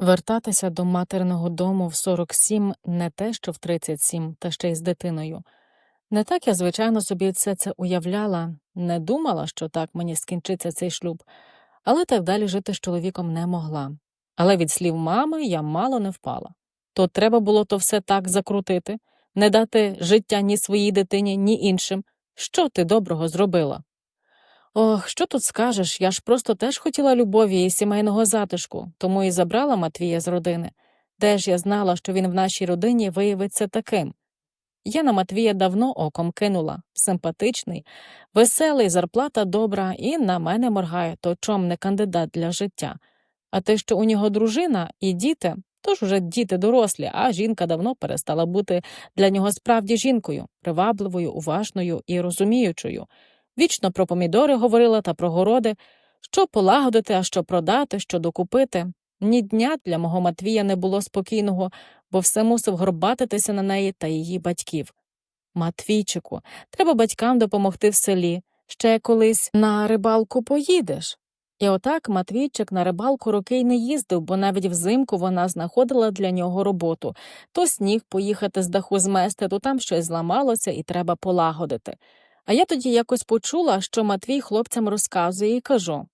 Вертатися до материного дому в 47 не те, що в 37, та ще й з дитиною. Не так я, звичайно, собі все це уявляла, не думала, що так мені скінчиться цей шлюб, але так далі жити з чоловіком не могла. Але від слів мами я мало не впала. То треба було то все так закрутити, не дати життя ні своїй дитині, ні іншим. Що ти доброго зробила? Ох, що тут скажеш? Я ж просто теж хотіла любові і сімейного затишку, тому і забрала Матвія з родини. Де ж я знала, що він в нашій родині виявиться таким? Я на Матвія давно оком кинула, симпатичний, веселий, зарплата добра, і на мене моргає, то чом не кандидат для життя. А те, що у нього дружина і діти, тож уже діти дорослі, а жінка давно перестала бути для нього справді жінкою, привабливою, уважною і розуміючою. Вічно про помідори говорила та про городи, що полагодити, а що продати, що докупити. Ні дня для мого Матвія не було спокійного, бо все мусив горбатитися на неї та її батьків. Матвійчику, треба батькам допомогти в селі. Ще колись на рибалку поїдеш. І отак Матвійчик на рибалку роки й не їздив, бо навіть взимку вона знаходила для нього роботу то сніг поїхати з даху змести, то там щось зламалося і треба полагодити. А я тоді якось почула, що Матвій хлопцям розказує і кажу